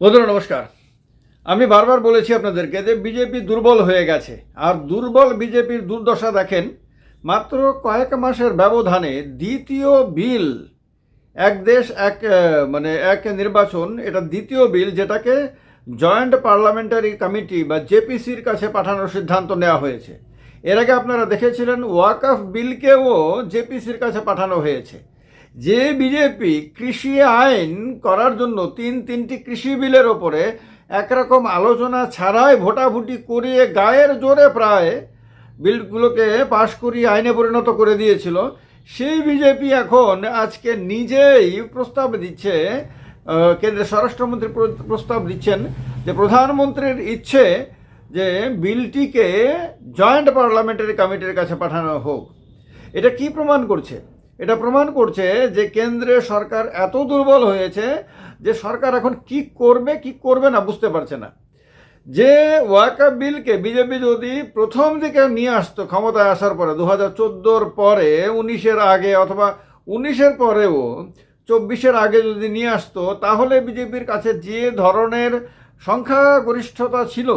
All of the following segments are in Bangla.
বন্ধুরা, নমস্কার। আমি বারবার বলেছি আপনাদেরকে যে বিজেপি দুর্বল হয়ে গেছে। আর দুর্বল বিজেপির দুর্দশা দেখেন, মাত্র কয়েক মাসের ব্যবধানে দ্বিতীয় বিল, এক দেশ, এক মানে এক নির্বাচন, এটা দ্বিতীয় বিল যেটাকে জয়েন্ট পার্লামেন্টারি কমিটি বা জেপিসির কাছে পাঠানোর সিদ্ধান্ত নেওয়া হয়েছে। এর আগে আপনারা দেখেছিলেন, ওয়াকফ বিলকেও জেপিসির কাছে পাঠানো হয়েছে। যে বিজেপি কৃষি আইন করার জন্য তিন তিনটি কৃষি বিলের ওপরে একরকম আলোচনা ছাড়াই ভোটাভুটি করিয়ে গায়ের জোরে প্রায় বিলগুলোকে পাশ করিয়ে আইনে পরিণত করে দিয়েছিল। সেই বিজেপি এখন আজকে নিজেই প্রস্তাব দিচ্ছে কেন্দ্রের স্বরাষ্ট্রমন্ত্রী প্রস্তাব দিচ্ছেন যে প্রধানমন্ত্রীর ইচ্ছে যে বিলটিকে জয়েন্ট পার্লামেন্টারি কমিটির কাছে পাঠানো হোক। এটা কি প্রমাণ করছে? এটা প্রমাণ করছে যে কেন্দ্রের সরকার এত দুর্বল হয়েছে যে সরকার এখন কি করবে কি করবে না বুঝতে পারছে না। যে ওয়াকা বিলকে বিজেপি যদি প্রথম দিকে নিয়ে আসতো ক্ষমতায় আসার পরে দু হাজার চোদ্দোর পরে, উনিশের আগে অথবা উনিশের পরেও, চব্বিশের আগে যদি নিয়ে আসতো, তাহলে বিজেপির কাছে যে ধরনের সংখ্যাগরিষ্ঠতা ছিল,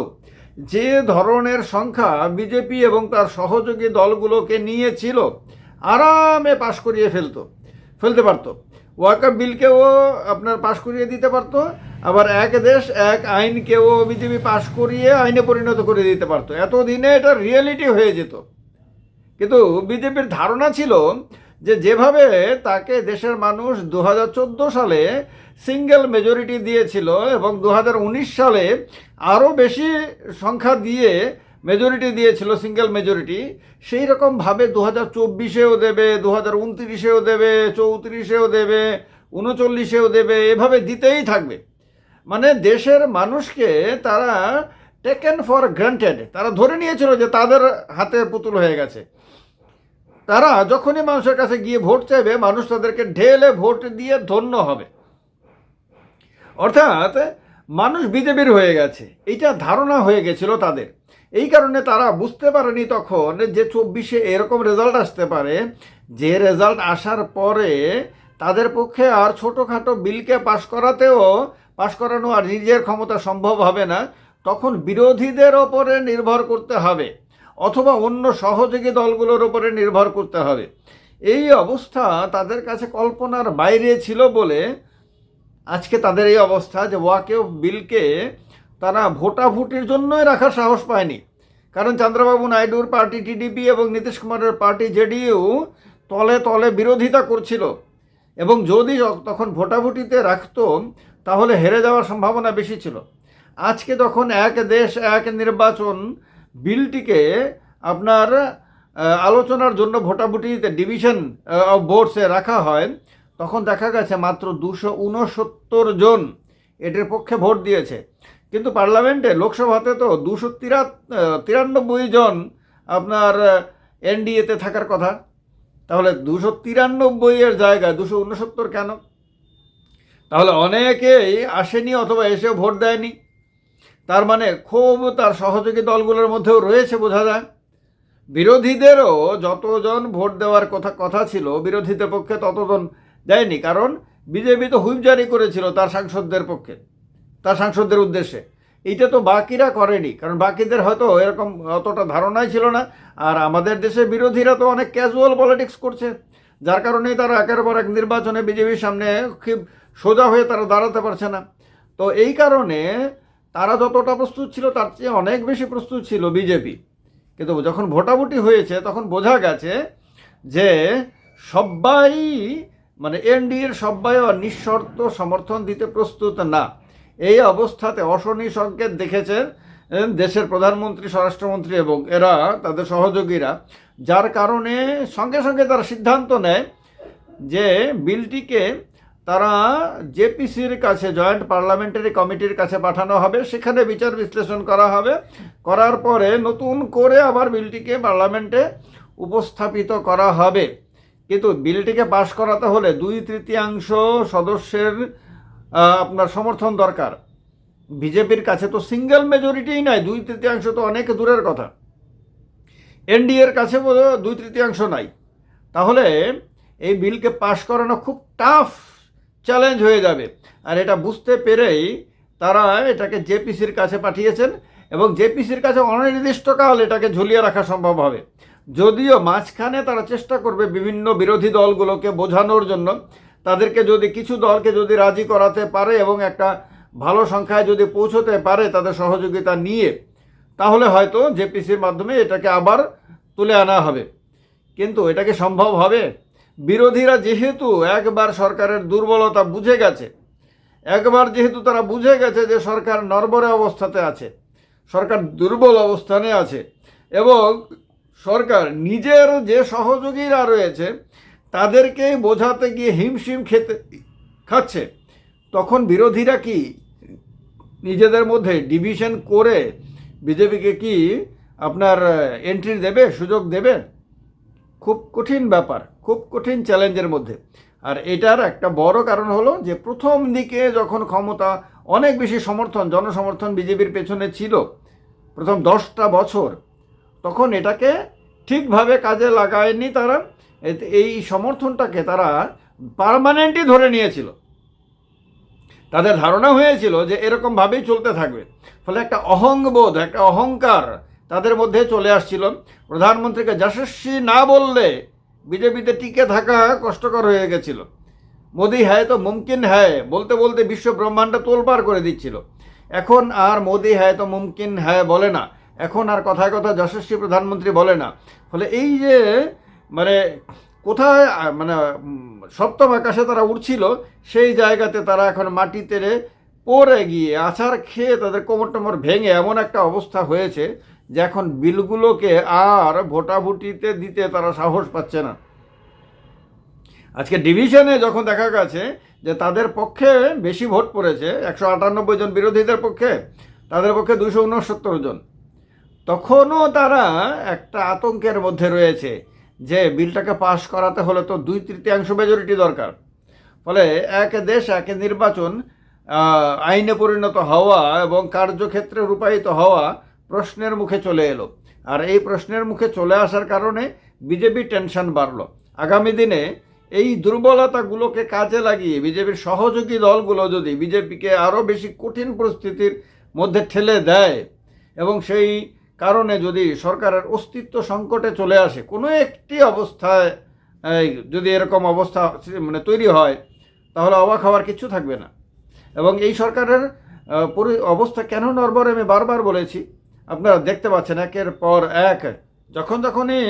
যে ধরনের সংখ্যা বিজেপি এবং তার সহযোগী দলগুলোকে নিয়েছিল আরামে পাশ করিয়ে ফেলতো, ফেলতে পারতো। ওয়াকআপ বিলকেও আপনার পাশ করিয়ে দিতে পারতো, আবার এক দেশ, এক আইনকেও বিজেপি পাশ করিয়ে আইনে পরিণত করে দিতে পারতো। এতদিনে এটা রিয়েলিটি হয়ে যেত। কিন্তু বিজেপির ধারণা ছিল যে যেভাবে তাকে দেশের মানুষ দু হাজার চোদ্দ সালে সিঙ্গেল মেজরিটি দিয়েছিল এবং দু হাজার উনিশ সালে আরও বেশি সংখ্যা দিয়ে মেজরিটি দিয়েছিল সিঙ্গেল মেজরিটি সেই রকমভাবে দু হাজার চব্বিশেও দেবে দু হাজার উনত্রিশেও দেবে, চৌত্রিশেও দেবে, উনচল্লিশেও দেবে, এভাবে দিতেই থাকবে। মানে দেশের মানুষকে তারা টেকেন ফর গ্রান্টেড তারা ধরে নিয়েছিল যে তাদের হাতে পুতুল হয়ে গেছে। তারা যখনই মানুষের কাছে গিয়ে ভোট চাইবে, মানুষ তাদেরকে ঢেলে ভোট দিয়ে ধন্য হবে। অর্থাৎ মানুষ বিজেপির হয়ে গেছে, এইটা ধারণা হয়ে গেছিল তাদের। এই কারণে তারা বুঝতে পারেনি তখন যে চব্বিশে এরকম রেজাল্ট আসতে পারে। যে রেজাল্ট আসার পরে তাদের পক্ষে আর ছোটোখাটো বিলকে পাশ করাতেও, পাশ করানো আর নিজের ক্ষমতা সম্ভব হবে না, তখন বিরোধীদের ওপরে নির্ভর করতে হবে, অথবা অন্য সহযোগী দলগুলোর ওপরে নির্ভর করতে হবে। এই অবস্থা তাদের কাছে কল্পনার বাইরে ছিল বলে আজকে তাদের এই অবস্থা যে ওয়াকেও বিলকে তারা ভোটাভুটির জন্যই রাখার সাহস পায়নি। কারণ চন্দ্রবাবু নাইডুর পার্টি টিডিপি এবং নীতিশ কুমারের পার্টি জেডিইউ তলে তলে বিরোধিতা করছিল। এবং যদি তখন ভোটাভুটিতে রাখতো, তাহলে হেরে যাওয়ার সম্ভাবনা বেশি ছিল। আজকে যখন এক দেশ, এক নির্বাচন বিলটিকে আপনার আলোচনার জন্য ভোটাভুটিতে ডিভিশন অফ বোর্ডসে রাখা হয়, তখন দেখা গেছে মাত্র দুশো উনসত্তর জন এটির পক্ষে ভোট দিয়েছে। কিন্তু পার্লামেন্টে, লোকসভাতে তো দুশো তিরা তিরানব্বই জন আপনার এনডিএতে থাকার কথা। তাহলে দুশো তিরানব্বই এর জায়গায় দুশো উনসত্তর কেন? তাহলে অনেকেই আসেনি অথবা এসেও ভোট দেয়নি। তার মানে ক্ষোভ তার সহযোগী দলগুলোর মধ্যেও রয়েছে বোঝা যায়। বিরোধীদেরও যতজন ভোট দেওয়ার কথা কথা ছিল, বিরোধীদের পক্ষে ততজন দেয়নি। কারণ বিজেপি তো হুইপ জারি করেছিল তার সাংসদদের পক্ষে। তার সাংসদদের উদ্দেশ্যে। এইটা তো বাকিরা করেনি, কারণ বাকিদের হয়তো এরকম অতটা ধারণাই ছিল না। আর আমাদের দেশে বিরোধীরা তো অনেক ক্যাজুয়াল পলিটিক্স করছে, যার কারণেই তারা একের পর এক নির্বাচনে বিজেপির সামনে খুব সোজা হয়ে তারা দাঁড়াতে পারছে না। তো এই কারণে তারা যতটা প্রস্তুত ছিল, তার চেয়ে অনেক বেশি প্রস্তুত ছিল বিজেপি। কিন্তু যখন ভোটাভুটি হয়েছে, তখন বোঝা গেছে যে সবাই মানে এনডিএর সবাই নিঃশর্ত সমর্থন দিতে প্রস্তুত না। এই অবস্থাতে অশনি সংকেত দেখেছেন দেশের প্রধানমন্ত্রী, স্বরাষ্ট্রমন্ত্রী এবং এরা, তাদের সহযোগীরা, যার কারণে সঙ্গে সঙ্গে তারা সিদ্ধান্ত নেয় যে বিলটিকে তারা জেপিসির কাছে, জয়েন্ট পার্লামেন্টারি কমিটির কাছে পাঠানো হবে। সেখানে বিচার বিশ্লেষণ করা হবে। করার পরে নতুন করে আবার বিলটিকে পার্লামেন্টে উপস্থাপিত করা হবে। কিন্তু বিলটিকে পাশ করাতে হলে দুই তৃতীয়াংশ সদস্যের আপনার সমর্থন দরকার। বিজেপির কাছে তো সিঙ্গেল মেজরিটিই নাই, দুই তৃতীয়াংশ তো অনেক দূরের কথা। এনডিএর কাছে দুই তৃতীয়াংশ নাই। তাহলে এই বিলকে পাশ করানো খুব টাফ চ্যালেঞ্জ হয়ে যাবে। আর এটা বুঝতে পেরেই তারা এটাকে জেপিসির কাছে পাঠিয়েছেন এবং জেপিসির কাছে অনির্দিষ্টকাল এটাকে ঝুলিয়ে রাখা সম্ভব হবে। যদিও মাঝখানে তারা চেষ্টা করবে বিভিন্ন বিরোধী দলগুলোকে বোঝানোর জন্য তাদেরকে যদি কিছু দলকে যদি রাজি করাতে পারে এবং একটা ভালো সংখ্যায় যদি পৌঁছতে পারে তাদের সহযোগিতা নিয়ে, তাহলে হয়তো জেপিসির মাধ্যমে এটাকে আবার তুলে আনা হবে। কিন্তু এটাকে সম্ভব হবে? বিরোধীরা যেহেতু একবার সরকারের দুর্বলতা বুঝে গেছে, একবার যেহেতু তারা বুঝে গেছে যে সরকার নরবরে অবস্থাতে আছে, সরকার দুর্বল অবস্থানে আছে এবং সরকার নিজের যে সহযোগীরা রয়েছে তাদেরকে বোঝাতে গিয়ে হিমশিম খেতে খাচ্ছে। তখন বিরোধীরা কি নিজেদের মধ্যে ডিভিশন করে বিজেপিকে কি আপনার এন্ট্রি দেবে, সুযোগ দেবে? খুব কঠিন ব্যাপার, খুব কঠিন চ্যালেঞ্জের মধ্যে। আর এটার একটা বড় কারণ হলো যে, প্রথম দিকে যখন ক্ষমতা অনেক বেশি সমর্থন, জনসমর্থন বিজেপির পেছনে ছিল, প্রথম দশটা বছর, তখন এটাকে ঠিকভাবে কাজে লাগায়নি তারা। এই সমর্থনটাকে তারা পারমানেন্টই ধরে নিয়েছিল। তাদের ধারণা হয়েছিল যে এরকমভাবেই চলতে থাকবে। ফলে একটা অহংবোধ, একটা অহংকার তাদের মধ্যে চলে আসছিল। প্রধানমন্ত্রীকে যশস্বী না বললে বিজেপিতে টিকে থাকা কষ্টকর হয়ে গেছিল। মোদি হ্যায় তো মুমকিন হ্যায়, বলতে বলতে বিশ্ব ব্রহ্মাণ্ড তোলপাড় করে দিচ্ছিল। এখন আর মোদি হ্যায় তো মুমকিন হ্যায় বলে না। এখন আর কথায় কথা যশস্বী প্রধানমন্ত্রী বলে না। ফলে এই যে মানে কোথায় মানে সপ্তম আকাশে তারা উঠছিল সেই জায়গাতে তারা এখন মাটিতে রে পড়ে গিয়ে আছাড় খেয়ে তাদের কোমর টোমর ভেঙে এমন একটা অবস্থা হয়েছে যে এখন বিলগুলোকে আর ভোটাভুটিতে দিতে তারা সাহস পাচ্ছে না। আজকে ডিভিশনে যখন দেখা গেছে যে তাদের পক্ষে বেশি ভোট পড়েছে, একশো আটানব্বই জন বিরোধীদের পক্ষে, তাদের পক্ষে দুশো উনসত্তর জন, তখনও তারা একটা আতঙ্কের মধ্যে রয়েছে যে বিলটাকে পাশ করাতে হলে তো দুই তৃতীয়াংশ মেজরিটি দরকার। ফলে এক দেশ, এক নির্বাচন আইনে পরিণত হওয়া এবং কার্যক্ষেত্রে রূপায়িত হওয়া প্রশ্নের মুখে চলে এলো। আর এই প্রশ্নের মুখে চলে আসার কারণে বিজেপি টেনশন বাড়লো। আগামী দিনে এই দুর্বলতাগুলোকে কাজে লাগিয়ে বিজেপির সহযোগী দলগুলো যদি বিজেপিকে আরও বেশি কঠিন পরিস্থিতির মধ্যে ঠেলে দেয় এবং সেই কারণে যদি সরকারের অস্তিত্ব সংকটে চলে আসে, কোনো একটি অবস্থায় যদি এরকম অবস্থা মানে তৈরি হয়, তাহলে অবাক হওয়ার কিছু থাকবে না। এবং এই সরকারের অবস্থা কেন নড়বড় আমি বারবার বলেছি। আপনারা দেখতে পাচ্ছেন একের পর এক, যখন যখনই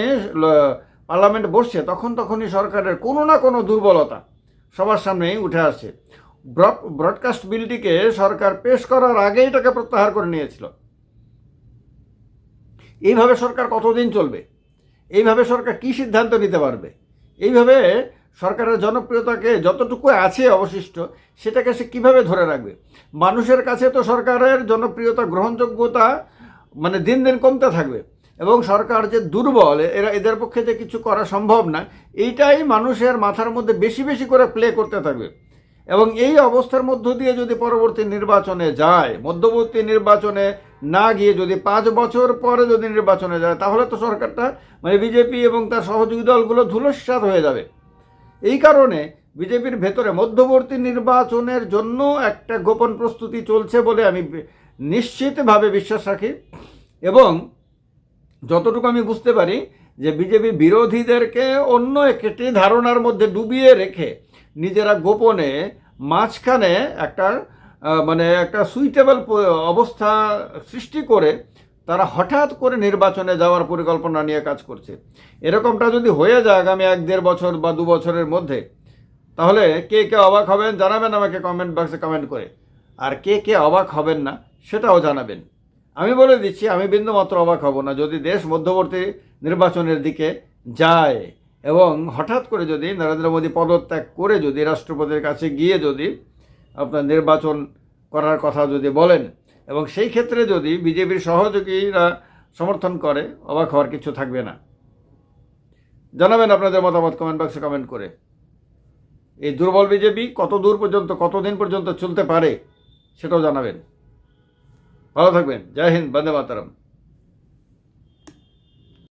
পার্লামেন্ট বসছে, তখন তখনই সরকারের কোনো না কোনো দুর্বলতা সবার সামনেই উঠে আসছে। ব্রড- ব্রডকাস্ট বিলটিকে সরকার পেশ করার আগেই এটাকে প্রত্যাহার করে নিয়েছিল। এইভাবে সরকার কতদিন চলবে? এইভাবে সরকার কি সিদ্ধান্ত নিতে পারবে? এইভাবে সরকারের জনপ্রিয়তাকে যতটুকু আছে অবশিষ্ট, সেটাকে সে কীভাবে ধরে রাখবে? মানুষের কাছে তো সরকারের জনপ্রিয়তা, গ্রহণযোগ্যতা মানে দিন দিন কমতে থাকবে এবং সরকার যে দুর্বল, এরা এদের পক্ষে যে কিছু করা সম্ভব না, এইটাই মানুষের মাথার মধ্যে বেশি বেশি করে প্লে করতে থাকবে। এবং এই অবস্থার মধ্য দিয়ে যদি পরবর্তী নির্বাচনে যায়, মধ্যবর্তী নির্বাচনে না গিয়ে যদি পাঁচ বছর পরে যদি নির্বাচনে যায়, তাহলে তো সরকারটা মানে বিজেপি এবং তার সহযোগী দলগুলো ধুলস্বাদ হয়ে যাবে। এই কারণে বিজেপির ভেতরে মধ্যবর্তী নির্বাচনের জন্য একটা গোপন প্রস্তুতি চলছে বলে আমি নিশ্চিতভাবে বিশ্বাস রাখি। এবং যতটুকু আমি বুঝতে পারি যে বিজেপি বিরোধীদেরকে অন্য একটি ধারণার মধ্যে ডুবিয়ে রেখে নিজেরা গোপনে মাঝখানে একটা মানে একটা সুইটেবল অবস্থা সৃষ্টি করে তারা হঠাৎ করে নির্বাচনে যাওয়ার পরিকল্পনা নিয়ে কাজ করছে। এরকমটা যদি হয়ে যায় আগামী এক দেড় বছর বা দু বছরের মধ্যে, তাহলে কে কে অবাক হবেন জানাবেন আমাকে কমেন্ট বক্সে কমেন্ট করে। আর কে কে অবাক হবেন না, সেটাও জানাবেন। আমি বলে দিচ্ছি, আমি বিন্দুমাত্র অবাক হব না। যদি দেশ মধ্যবর্তী নির্বাচনের দিকে যায় এবং হঠাৎ করে যদি নরেন্দ্র মোদী পদত্যাগ করে যদি রাষ্ট্রপতির কাছে গিয়ে যদি আপনার নির্বাচন করার কথা যদি বলেন। এবং সেই ক্ষেত্রে যদি বিজেপির সহযোগীরা সমর্থন করে, অবাক হওয়ার কিছু থাকবে না। জানাবেন আপনাদের মতামত কমেন্ট বক্সে কমেন্ট করে। এই দুর্বল বিজেপি কত দূর পর্যন্ত, কতদিন পর্যন্ত চলতে পারে, সেটাও জানাবেন। ভালো থাকবেন। জয় হিন্দ, বন্দে মাতারম।